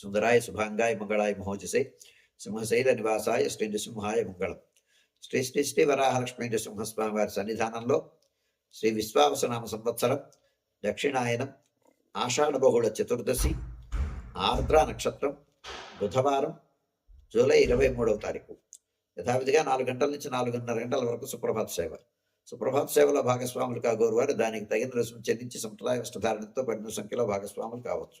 సుందరాయ శుభాంగాయ మంగళాయ మహోజసే సింహశైల నివాసాయ శ్రీ నృసింహాయ మంగళం శ్రీ శ్రీ శ్రీ వరాహలక్ష్మీ నృసింహస్వామి వారి సన్నిధానంలో శ్రీ విశ్వావసనామ సంవత్సరం దక్షిణాయనం ఆషాఢ బహుళ చతుర్దశి ఆర్ద్ర నక్షత్రం బుధవారం జూలై ఇరవై మూడవ తారీఖు యథావిధిగా నాలుగు గంటల నుంచి నాలుగున్నర గంటల వరకు సుప్రభాత సేవ సుప్రభాత సేవలో భాగస్వాములు కాగోరు వారు దానికి తగిన రుసుము చెల్లించి సంప్రదాయ వస్త్రధారణతో పడిన సంఖ్యలో భాగస్వాములు కావచ్చు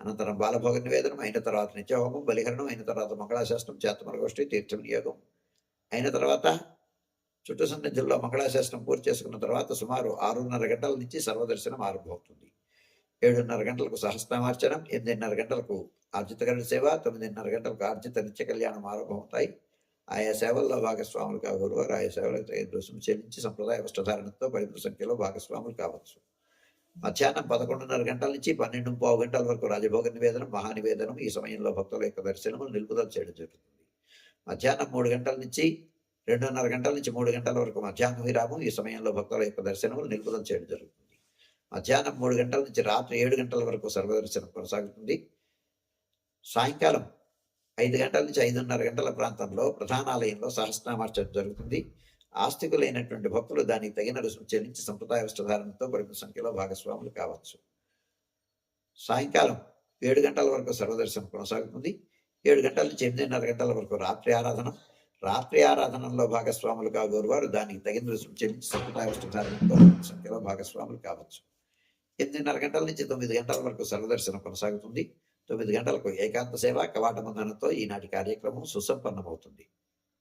అనంతరం బాలభోగ నివేదనం అయిన తర్వాత నిత్యహోమం బలిహరణం అయిన తర్వాత మంగళాశాస్త్రం చేతమరగోష్ఠి తీర్థం నియోగం అయిన తర్వాత చుట్టు సన్నిధుల్లో మంగళాశాస్త్రం పూర్తి చేసుకున్న తర్వాత సుమారు ఆరున్నర గంటల నుంచి సర్వదర్శనం ఆరంభమవుతుంది. ఏడున్నర గంటలకు సహస్రనామార్చనం ఎనిమిదిన్నర గంటలకు ఆర్జితకరణ సేవ తొమ్మిదిన్నర గంటలకు ఆర్జిత నిత్య కళ్యాణం ఆరంభమవుతాయి. ఆయా సేవల్లో భాగస్వాములు కాగోరు ఆయా సేవలకు తగిన రుసుము చెల్లించి సంప్రదాయ వస్త్రధారణతో పరిమిత సంఖ్యలో భాగస్వాములు కావచ్చు. మధ్యాహ్నం పదకొండున్నర గంటల నుంచి పన్నెండు పావు గంటల వరకు రాజభోగ నివేదనం మహానివేదనం ఈ సమయంలో భక్తుల యొక్క దర్శనము నిలుపుదల చేయడం జరుగుతుంది. మధ్యాహ్నం మూడు గంటల నుంచి రెండున్నర గంటల నుంచి మూడు గంటల వరకు మధ్యాహ్నం విరామం ఈ సమయంలో భక్తుల యొక్క దర్శనములు నిలుపుదల చేయడం జరుగుతుంది. మధ్యాహ్నం మూడు గంటల నుంచి రాత్రి ఏడు గంటల వరకు సర్వదర్శనం కొనసాగుతుంది. సాయంకాలం ఐదు గంటల నుంచి ఐదున్నర గంటల ప్రాంతంలో ప్రధానాలయంలో సహస్రనామార్చన జరుగుతుంది. ఆస్తికులైనటువంటి భక్తులు దానికి తగిన రుసుము చెల్లించి సంప్రదాయ వస్త్రధారణతో పరిమిత సంఖ్యలో భాగస్వాములు కావచ్చు. సాయంకాలం ఏడు గంటల వరకు సర్వదర్శనం కొనసాగుతుంది. ఏడు గంటల నుంచి ఎనిమిదిన్నర గంటల వరకు రాత్రి ఆరాధన. రాత్రి ఆరాధనలో భాగస్వాములు కాగోరు వారు దానికి తగిన రుసుము చెల్లించి సంప్రదాయ వస్త్రధారణతో పరిమిత సంఖ్యలో భాగస్వాములు కావచ్చు. ఎనిమిదిన్నర గంటల నుంచి తొమ్మిది గంటల వరకు సర్వదర్శనం కొనసాగుతుంది. తొమ్మిది గంటలకు ఏకాంత సేవ కవాట బంధనంతో ఈనాటి కార్యక్రమం సుసంపన్నమవుతుంది.